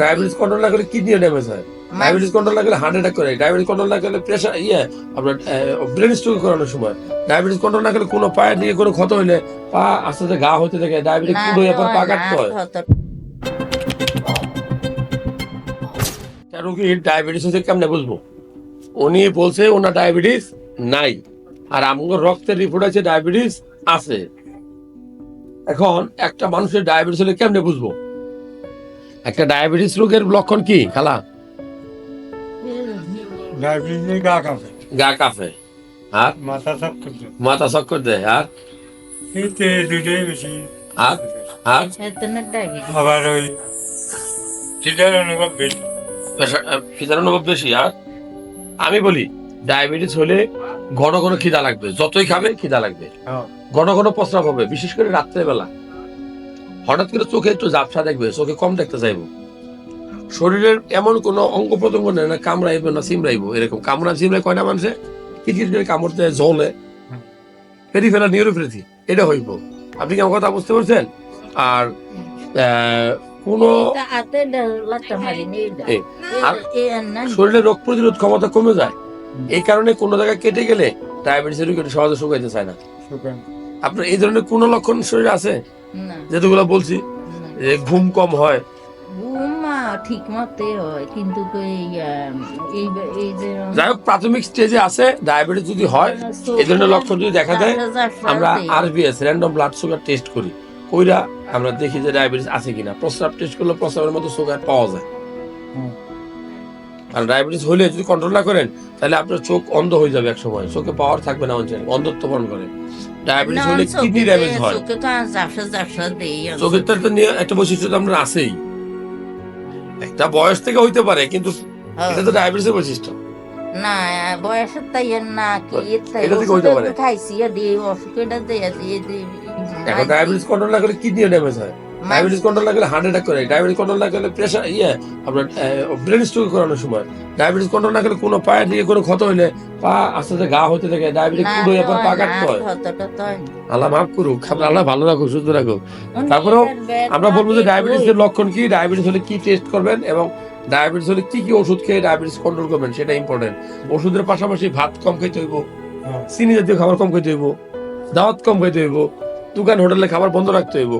Diabetes control না করলে kidney damage হয়। ডায়াবেটিস কন্ট্রোল না করলে হার্ট অ্যাটাক করে। ডায়াবেটিস কন্ট্রোল না করলে প্রেশার ইয়ে আপনার ব্রেন স্ট্রোক করানোর সময়। ডায়াবেটিস কন্ট্রোল না করলে কোনো পায়ের দিকে কোনো ক্ষত হইলে পা আস্তে আস্তে গা হতে থাকে ডায়াবেটিস না, পুরো পর পা কাটতে হয়। রোগীর ডায়াবেটিস হচ্ছে কেমনে বুঝব? উনি বলছে ওনার ডায়াবেটিস নাই। আর আমার রক্তের রিপোর্ট আছে ডায়াবেটিস আছে। এখন একটা মানুষের ডায়াবেটিস হলে কেমনে বুঝব? একটা ডায়াবেটিস রোগের লক্ষণ কি খালা? ডায়াবেটিস গা কাঁপে। গা কাফে আর? মাথা সব করছে মাথা চক্কর দেয় আর? এইতে দুটোই বেশি। আর? আর? এতে না ডায়াবেটিস। আবার ওই সেটার অনুভব বেশি। প্রেশার খিদার অনুভব বেশি। আর? আমি বলি ডায়াবেটিস হলে ঘন ঘন খিদা লাগবে। যতই খাবে খিদা লাগবে। হ্যাঁ। ঘন ঘন প্রস্রাব হবে বিশেষ করে রাত্রেবেলা। হঠাৎ করে চোখে একটু ঝাপসা দেখবে চোখে কম দেখতে চাইব। শরীরের এমন কোন অঙ্গ প্রত্যঙ্গ নেই না কামড়াইবো না সিমড়াইবো এরকম। কামড়া সিমড়াই কয়না মানুষে? কিচির করে কামড়তে জলে ফেরি ফেলা নিউরোপ্যাথি এটা হইব। আপনি কি আমার কথা বুঝতে পারছেন? আর আহ, কোনো তা হাতে ডা- লাথা মারিনি এটা। এই, আর এ- এ না, শরীরে রোগ প্রতিরোধ ক্ষমতা কমে যায়। এই কারণে কোনো জায়গায় কেটে গেলে ডায়াবেটিসের রোগী সহজে শুকাইতে চায় না। শুকান আপনার এই ধরনের কোনো লক্ষণ শরীরে আছে? যেগুলো বলছি যে ঘুম কম হয়। ঠিক মতে হয় কিন্তু যাই হোক প্রাথমিক স্টেজে আছে ডায়াবেটিস যদি হয় এই ধরনের লক্ষণ যদি দেখা দেয় আমরা RBS random blood sugar test করি। কইরা আমরা দেখি যে ডায়াবেটিস আছে কিনা। প্রস্রাব টেস্ট করলে প্রস্রাবের মতো সুগার পাওয়া যায়। আর ডায়াবেটিস হলে যদি কন্ট্রোল না করেন তাহলে আপনার চোখ অন্ধ হয়ে যাবে এক সময় চোখে পাওয়ার থাকবে না অঞ্চলে অন্ধত্ব বরণ করে। ডায়াবেটিস হলে কিডনি ড্যামেজ হয়। চোখে তো ঝাপসা ঝাপসা দেই চোখের তো একটা একটা বৈশিষ্ট্য তো আমরা আছেই। একটা বয়স থেকে হইতে পারে কিন্তু হ্যাঁ। এটা তো ডায়াবেটিসের বৈশিষ্ট্য। না বয়সের তাই না কি তাই এটা থেকে হইতে পারে। খাইছি দিয়ে অসুখ এটা দিয়ে দিয়ে। এখন ডায়াবেটিস কন্ট্রোল না করে কিডনি ড্যামেজ হয়। ডায়াবেটিস কন্ট্রোল না করলে হার্ট অ্যাটাক করে। ডায়াবেটিস কন্ট্রোল না করলে প্রেশার ইয়ে আপনার ব্রেন স্ট্রোক করানোর সময়। ডায়াবেটিস কন্ট্রোল না করলে কোনো পায়ের দিকে কোনো ক্ষত হইলে পা আস্তে আস্তে ঘা হতে থাকে ডায়াবেটিস না, পুরো পর পা কাটতে হয়। হয়। আল্লাহ মাফ করুক আপনার আল্লাহ ভালো রাখুক সুস্থ রাখুক। তারপরেও আমরা বলব যে ডায়াবেটিসের লক্ষণ কি? ডায়াবেটিস হলে কি টেস্ট করবেন এবং ডায়াবেটিস হলে কি কি ওষুধ খেয়ে ডায়াবেটিস কন্ট্রোল করবেন সেটা ইম্পর্টেন্ট ওষুধের পাশাপাশি ভাত কম খেতে হইব হ্যাঁ। চিনি জাতীয় খাবার কম খেতে হইব দাওয়াত কম খেতে হইব দোকান হোটেলে খাবার বন্ধ রাখতে হইব।